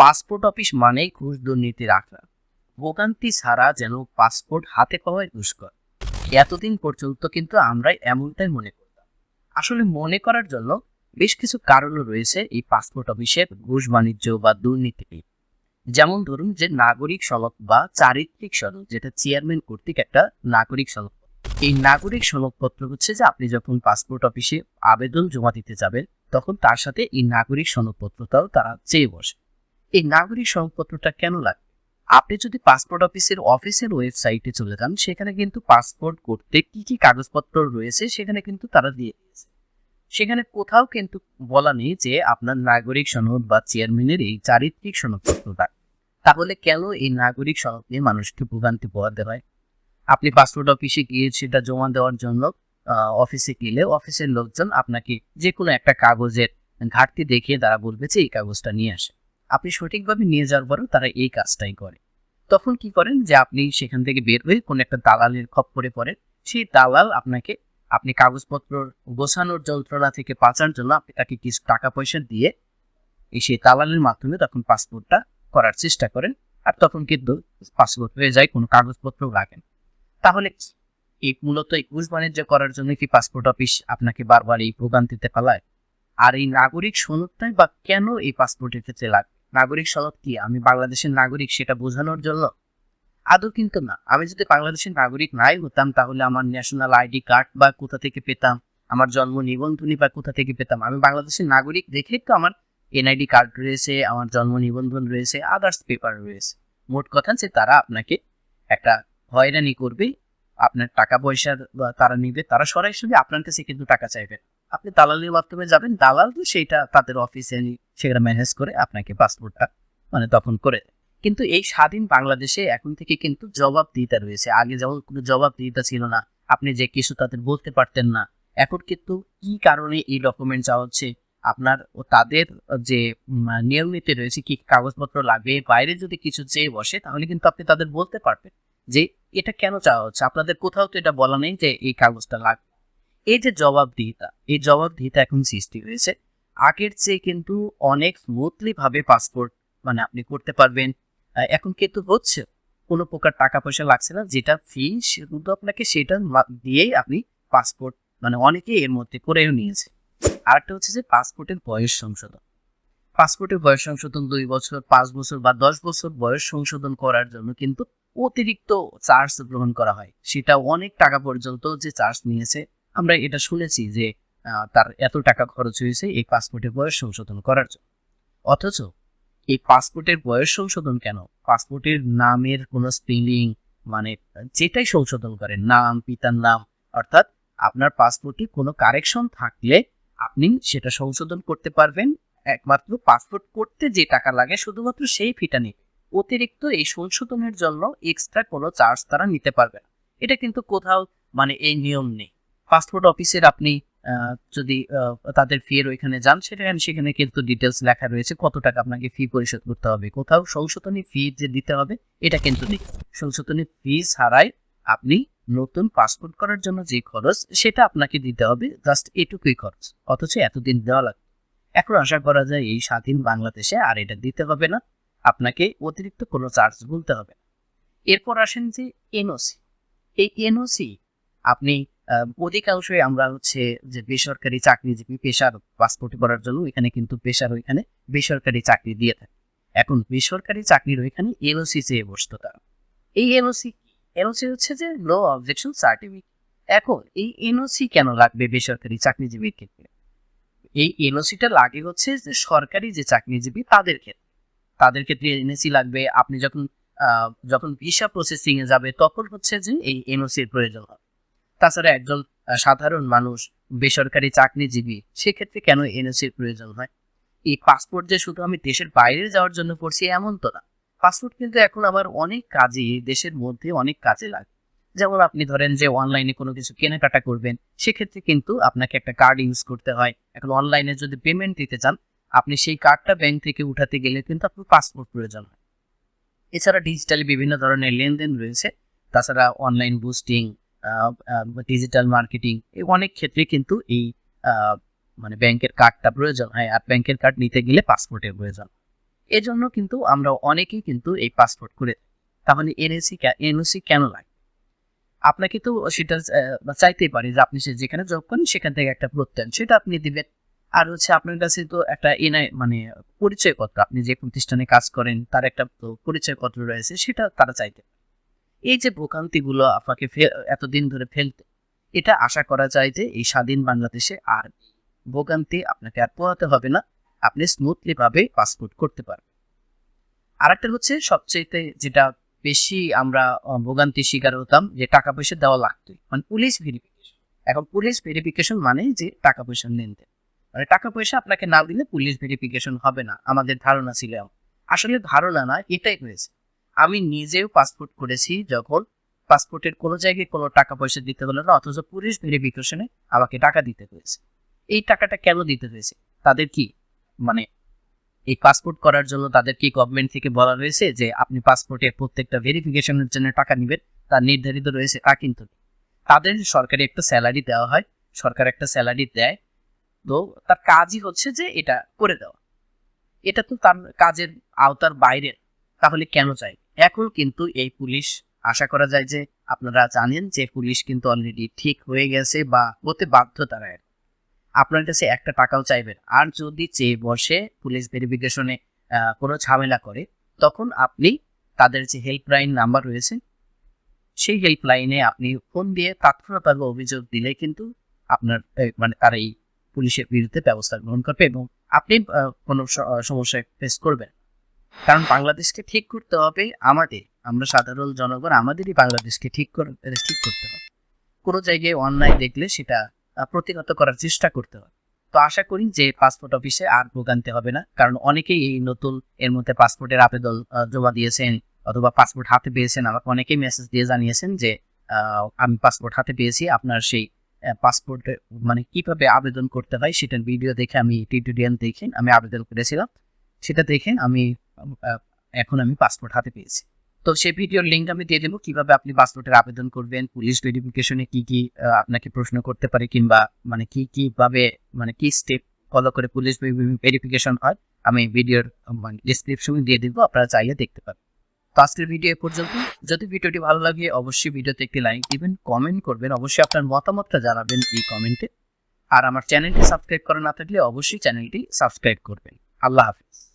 Passport office মানেই ঘুষ দুর্নীতির আখড়া ভোগান্তি ছাড়া যেন পাসপোর্ট হাতে পাওয়াই দুষ্কর এতদিন পর্যন্ত কিন্তু আমরাই এমনটাই মনে করতাম। আসলে মনে করার জন্য বেশ কিছু কারণও রয়েছে এই পাসপোর্ট অফিসের ঘুষ বাণিজ্য বা দুর্নীতি যেমন ধরুন যে নাগরিক সনদ বা চারিত্রিক সনদ যেটা চেয়ারম্যান কর্তৃক একটা নাগরিক সনদ এই নাগরিক সনদপত্র হচ্ছে যে আপনি যখন পাসপোর্ট অফিসে আবেদন জমা দিতে যাবেন, তখন তার সাথে এই নাগরিক সনদপত্রটাও তারা চেয়ে বসে। এই নাগরিক সনদপত্রটা কেন লাগে আপনি যদি পাসপোর্ট অফিসের অফিসের ওয়েবসাইটে চলে যান, সেখানে কিন্তু পাসপোর্ট করতে কি কি কাগজপত্র রয়েছে সেখানে কিন্তু তারা দিয়ে দিয়েছে। সেখানে কোথাও কিন্তু বলা নেই যে আপনার নাগরিক সনদ বা চেয়ারম্যানের এই চারিত্রিক সনদপত্রটা। তাহলে কেন এই নাগরিক সনদ নিয়ে মানুষকে ভোগান্তি পোহাতে হয়? আপনি পাসপোর্ট অফিসে গিয়ে সেটা জমা দেওয়ার জন্য অফিসে গেলে অফিসের লোকজন আপনাকে যে কোনো একটা কাগজের ঘাটতি দেখিয়ে তারা বলবে যে এই কাগজটা নিয়ে আসে। আপনি সঠিকভাবে নিয়ে যাওয়ার পরেও তারা এই কাজটাই করে। তখন কি করেন যে আপনি সেখান থেকে বের হয়ে কোনো একটা দালালের খপ্পরে পড়েন। সেই দালাল আপনাকে, আপনি কাগজপত্র গোছানোর যন্ত্রণা থেকে বাঁচার জন্য আপনি তাকে কিছু টাকা পয়সা দিয়ে এই সেই দালালের মাধ্যমে তখন পাসপোর্টটা করার চেষ্টা করেন আর তখন কিন্তু পাসপোর্ট হয়ে যায়, কোনো কাগজপত্র লাগেন তাহলে এই মূলত এই ঘুষ বাণিজ্য করার জন্য কি পাসপোর্ট অফিস আপনাকে বারবার এই ভোগান্তিতে ফেলায় আর এই নাগরিক সনদটাই বা কেন এই পাসপোর্টের ক্ষেত্রে লাগবে? নাগরিক সনদ কি? আমি বাংলাদেশের নাগরিক, সেটা বোঝানোর জন্য? আদৌ কিন্তু না। আমি যদি বাংলাদেশের নাগরিক নাই হতাম, তাহলে আমার ন্যাশনাল আইডি কার্ড বা কোথা থেকে পেতাম? আমার জন্ম নিবন্ধনী বা কোথা থেকে পেতাম? আমি বাংলাদেশের নাগরিক দেখেই তো আমার এনআইডি কার্ড রয়েছে, আমার জন্ম নিবন্ধন রয়েছে আদার্স পেপার রয়েছে। মোট কথা যে তারা আপনাকে একটা হয়রানি করবে, আপনার টাকা পয়সা তারা নিবে, তারা সরাসরি আপনার কাছে কিন্তু টাকা চাইবে। আপনি দালালের মাধ্যমে যাবেন, দালাল তো সেইটা তাদের অফিসে সেটা ম্যানেজ করে আপনাকে পাসপোর্টটা মানে তখন করে। কিন্তু এই স্বাধীন বাংলাদেশে এখন থেকে কিন্তু জবাবদিহিতা রয়েছে। আগে যেমন কোনো জবাবদিহিতা ছিল না, আপনি যে কিছু তাদের বলতে পারতেন না, এখন কিন্তু কি কারণে এই ডকুমেন্ট চাওয়া হচ্ছে আপনার ও তাদের যে নিয়ম নীতি রয়েছে, কি কাগজপত্র লাগবে, বাইরে যদি কিছু চেয়ে বসে, তাহলে কিন্তু আপনি তাদের বলতে পারবেন যে, এটা কেন চাওয়া হচ্ছে? আপনাদের কোথাও তো এটা বলা নেই যে, এই কাগজটা লাগবে। এই যে জবাবদিহিতা, এই জবাবদিহিতা এখন সৃষ্টি হয়েছে। আগের চেয়ে কিন্তু অনেক স্মুথলি ভাবে পাসপোর্ট মানে আপনি করতে পারবেন। এখন কিন্তু হচ্ছে, কোনো প্রকার টাকা পয়সা লাগছে না, যেটা ফি শুধু আপনাকে সেটা দিয়েই আপনি পাসপোর্ট মানে অনেকেই এর মধ্যে করেও নিয়েছে। আরেকটা হচ্ছে যে পাসপোর্টের বয়স সংশোধন। পাসপোর্টের বয়স সংশোধন দুই বছর, পাঁচ বছর বা দশ বছর বয়স সংশোধন করার জন্য কিন্তু অতিরিক্ত চার্জ গ্রহণ করা হয়। সেটা অনেক টাকা পর্যন্ত যে চার্জ নিয়েছে আমরা এটা শুনেছি যে তার এত টাকা খরচ হয়েছে এই পাসপোর্টের বয়স সংশোধন করার জন্য। অথচ এই পাসপোর্টের বয়স সংশোধন কেন? পাসপোর্টের নামের কোনো স্পেলিং মানে যেটাই সংশোধন করেন, নাম, পিতার নাম, অর্থাৎ আপনার পাসপোর্টে কোনো কারেকশন থাকলে আপনি সেটা সংশোধন করতে পারবেন। একমাত্র পাসপোর্ট করতে যে টাকা লাগে শুধুমাত্র সেই ফিটা নেবে অতিরিক্ত এই সংশোধনের জন্য এক্সট্রা কোনো চার্জ তারা নিতে পারবে না। এটা কিন্তু কোথাও মানে এই নিয়ম নেই। পাসপোর্ট অফিসের আপনি যদি তাদের ফি এর ওইখানে যান, সেখানে সেখানে কিন্তু ডিটেলস লেখা রয়েছে, কত টাকা আপনাকে ফি পরিশোধ করতে হবে। কোথাও সংশোধনী ফি যে দিতে হবে, এটা কিন্তু নেই। সংশোধনী ফি ছাড়াই আপনি নতুন পাসপোর্ট করার জন্য যে খরচ, সেটা আপনাকে দিতে হবে জাস্ট এটুকুই খরচ। অথচ এতদিন দেওয়া লাগবে। এখন আশা করা যায়, এই স্বাধীন বাংলাদেশে আর এটা দিতে হবে না। আপনাকে অতিরিক্ত কোনো চার্জ বলতে হবে এরপর আসেন যে এনওসি এই এনওসি আপনি অধিকাংশই আমরা হচ্ছে যে বেসরকারি চাকরিজীবী পেশার পাসপোর্ট করার জন্য এখানে কিন্তু পেশার ওইখানে বেসরকারি চাকরি দিয়ে থাকে। এখন বেসরকারি চাকরির ওইখানে এনওসি চেয়ে বসতো তারা এই এনওসি এনওসি হচ্ছে যে নো অবজেকশন সার্টিফিকেট এখন এই এনওসি কেন লাগবে বেসরকারি চাকরিজীবীর ক্ষেত্রে? এই এনওসিটা লাগে হচ্ছে যে সরকারি যে চাকরিজীবী তাদের ক্ষেত্রে। তাদের ক্ষেত্রে এনওসি লাগবে, আপনি যখন যখন ভিসা প্রসেসিং এ যাবে, তখন হচ্ছে যে এই এনওসির প্রয়োজন হবে তাছাড়া একজন সাধারণ মানুষ, বেসরকারি চাকরিজীবী, সেক্ষেত্রে কেন এনওসির প্রয়োজন হয়? এই পাসপোর্ট যে শুধু আমি দেশের বাইরে যাওয়ার জন্য করছি এমন তো না। পাসপোর্ট কিন্তু এখন আবার অনেক কাজে, দেশের মধ্যে অনেক কাজে লাগে। যেমন আপনি ধরেন যে অনলাইনে কোনো কিছু কেনাকাটা করবেন, সেক্ষেত্রে কিন্তু আপনাকে একটা কার্ড ইউজ করতে হয়। এখন অনলাইনে যদি পেমেন্ট দিতে চান, আপনি সেই কার্ডটা ব্যাংক থেকে উঠাতে গেলে কিন্তু আপনার পাসপোর্ট প্রয়োজন হয়। এছাড়া ডিজিটালি বিভিন্ন ধরনের লেনদেন রয়েছে। তাছাড়া অনলাইন বুস্টিং ডিজিটাল মার্কেটিং এই অনেক ক্ষেত্রে কিন্তু এই মানে ব্যাংকের কার্ডটা প্রয়োজন হয়। আর ব্যাংকের কার্ড নিতে গেলে পাসপোর্টের প্রয়োজন। এজন্য কিন্তু আমরা অনেকেই কিন্তু এই পাসপোর্ট করে তাহলে এনএসি এনওসি কেন লাগে? আপনাকে তো সেটা চাইতেই পারে যে আপনি সে যেখানে জব করেন, সেখান থেকে একটা প্রত্যয়ন সেটা আপনি দিবেন। আর হচ্ছে আপনার কাছে তো একটা এনআই মানে পরিচয়পত্র, আপনি যে প্রতিষ্ঠানে কাজ করেন, তার একটা পরিচয়পত্র রয়েছে, সেটা তারা চাইতে পারে। এই যে ভোগান্তিগুলো আপনাকে এতদিন ধরে ফেলতে, এটা আশা করা যায় যে এই স্বাধীন বাংলাদেশে আর ভোগান্তি আপনাকে আর পোহাতে হবে না, আপনি স্মুথলি ভাবে পাসপোর্ট করতে পারবেন। আরেকটা হচ্ছে সবচেয়ে যেটা বেশি আমরা ভোগান্তি শিকার হতাম যে টাকা পয়সা দেওয়া লাগতো মানে পুলিশ ভেরিফিকেশন এখন পুলিশ ভেরিফিকেশন মানে যে টাকা পয়সা লেনদেন মানে টাকা পয়সা আপনাকে না দিলে পুলিশ ভেরিফিকেশন হবে না, আমাদের ধারণা ছিল আসলে ধারণা না, এটাই হয়েছে। আমি নিজেও পাসপোর্ট করেছি যখন পাসপোর্টের কোনো জায়গায় কোনো টাকা পয়সা দিতে হলো না, অথচ পুলিশ ভেরিফিকেশনে আমাকে টাকা দিতে হয়েছে। এই টাকাটা কেন দিতে হয়েছে? তাদের কি মানে এই পাসপোর্ট করার জন্য তাদের কি গভর্নমেন্ট থেকে বলা হয়েছে যে আপনি পাসপোর্টের প্রত্যেকটা ভেরিফিকেশনের জন্য টাকা নেবেন? তার নির্ধারিত রয়েছে তা কিন্তু তাদের সরকারি একটা স্যালারি দেওয়া হয়, সরকার একটা স্যালারি দেয়। তো তার কাজই হচ্ছে যে এটা করে দেওয়া। এটা তো তার কাজের আওতার বাইরের তাহলে কেন চাই এখন কিন্তু এই পুলিশ, আশা করা যায় যে আপনারা জানেন যে পুলিশ কিন্তু অলরেডি ঠিক হয়ে গেছে বা হতে বাধ্য তারা আপনার কাছে একটা টাকাও চাইবেন আর যদি চেয়ে বসে পুলিশ ভেরিফিকেশনে কোনো ঝামেলা করে, তখন আপনি তাদের যে হেল্পলাইন নাম্বার রয়েছে, সেই হেল্পলাইনে আপনি ফোন দিয়ে তৎক্ষণাৎ অভিযোগ দিলে কিন্তু আপনার মানে তারা এই পুলিশের বিরুদ্ধে ব্যবস্থা গ্রহণ করবে এবং আপনি কোনো সমস্যায় ফেস করবেন কারণ বাংলাদেশকে ঠিক করতে হবে আমাদের। আমরা সাধারণ জনগণ, আমাদেরই বাংলাদেশকে ঠিক করে, ঠিক করতে হবে। কোনো জায়গায় অন্যায় দেখলে সেটা প্রতিহত করার চেষ্টা করতে হবে। তো আশা করি যে পাসপোর্ট অফিসে আর ভোগান্তি হবে না। কারণ অনেকেই এই নতুন, এর মধ্যে পাসপোর্টের আবেদন জমা দিয়েছেন অথবা পাসপোর্ট হাতে পেয়েছেন। আমাকে অনেকেই মেসেজ দিয়ে জানিয়েছেন যে আমি পাসপোর্ট হাতে পেয়েছি, আপনার সেই পাসপোর্ট মানে কীভাবে আবেদন করতে হয় সেটার ভিডিও দেখে আমি টিউটোরিয়াল দেখে আমি আবেদন করেছিলাম। সেটা দেখে আমি এখন আমি পাসপোর্ট হাতে পেয়েছি। তো সেই ভিডিওর লিঙ্ক আমি দিয়ে দেবো, কীভাবে আপনি পাসপোর্টের আবেদন করবেন পুলিশ ভেরিফিকেশনে কি কি আপনাকে প্রশ্ন করতে পারে কিংবা মানে কি কি ভাবে মানে কি স্টেপ ফলো করে পুলিশ ভেরিফিকেশন হয়, আমি ভিডিওর মানে ডিসক্রিপশনে দিয়ে দিব, আপনারা চাইলে দেখতে পাবেন তো আজকের ভিডিও পর্যন্ত। যদি ভিডিওটি ভালো লাগে, অবশ্যই ভিডিওতে একটি লাইক দিবেন কমেন্ট করবেন, অবশ্যই আপনার মতামতটা জানাবেন এই কমেন্টে আর আমার চ্যানেলটি সাবস্ক্রাইব করা না থাকলে অবশ্যই চ্যানেলটি সাবস্ক্রাইব করবেন। আল্লাহ হাফিজ।